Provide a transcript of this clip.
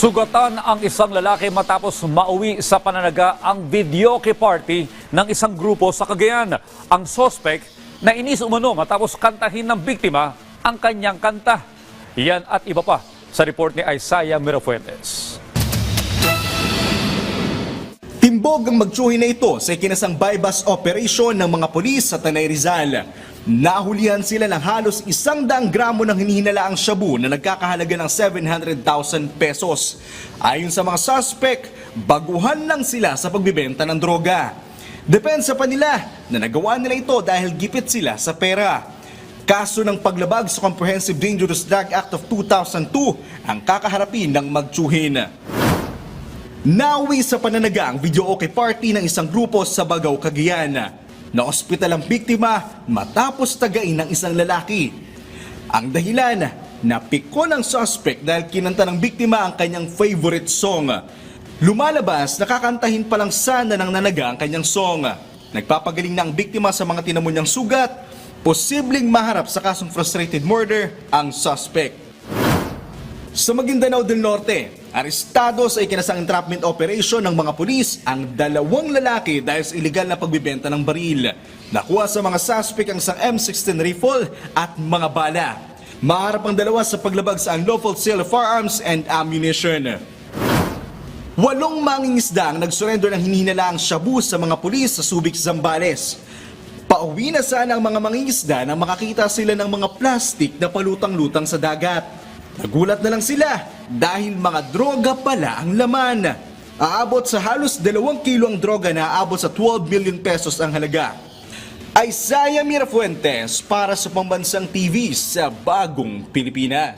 Sugatan ang isang lalaki matapos mauwi sa pananaga ang videoke party ng isang grupo sa Cagayan. Ang sospek na inis umano matapos kantahin ng biktima ang kanyang kanta. Yan at iba pa sa report ni Isaiah Mirafuentes. Timbog ang magtsuhi na ito sa ikinasang bypass operation ng mga polis sa Tanay Rizal. Nahulihan sila ng halos isang daang gramo ng hinihinalaang shabu na nagkakahalaga ng 700,000 pesos. Ayon sa mga suspect, baguhan lang sila sa pagbibenta ng droga. Depensa pa nila na nagawa nila ito dahil gipit sila sa pera. Kaso ng paglabag sa Comprehensive Dangerous Drug Act of 2002 ang kakaharapin ng magtsuhin. Nawi sa pananaga ang video okay party ng isang grupo sa Bagaw, Cagayan. Na-ospital ang biktima matapos tagain ng isang lalaki. Ang dahilan, napiko ng suspect dahil kinanta ng biktima ang kanyang favorite song. Lumalabas, nakakantahin pa lang sana ng nanaga ang kanyang song. Nagpapagaling na ang biktima sa mga tinamo niyang sugat, posibleng maharap sa kasong frustrated murder ang suspect. Sa Maguindanao del Norte, arestado sa ikinasang entrapment operation ng mga pulis ang dalawang lalaki dahil sa illegal na pagbibenta ng baril. Nakuha sa mga suspect ang isang M16 rifle at mga bala. Maharap ang dalawa sa paglabag sa unlawful sale of firearms and ammunition. Walong mangingisda ang nagsurrender ng hinihinalaang shabu sa mga pulis sa Subic, Zambales. Pauwi na sana ang mga mangingisda nang makakita sila ng mga plastik na palutang-lutang sa dagat. Nagulat na lang sila dahil mga droga pala ang laman. Aabot sa halos 2 kilo ang droga na aabot sa 12 million pesos ang halaga. Isaiah Mirafuentes para sa Pambansang TV sa Bagong Pilipinas.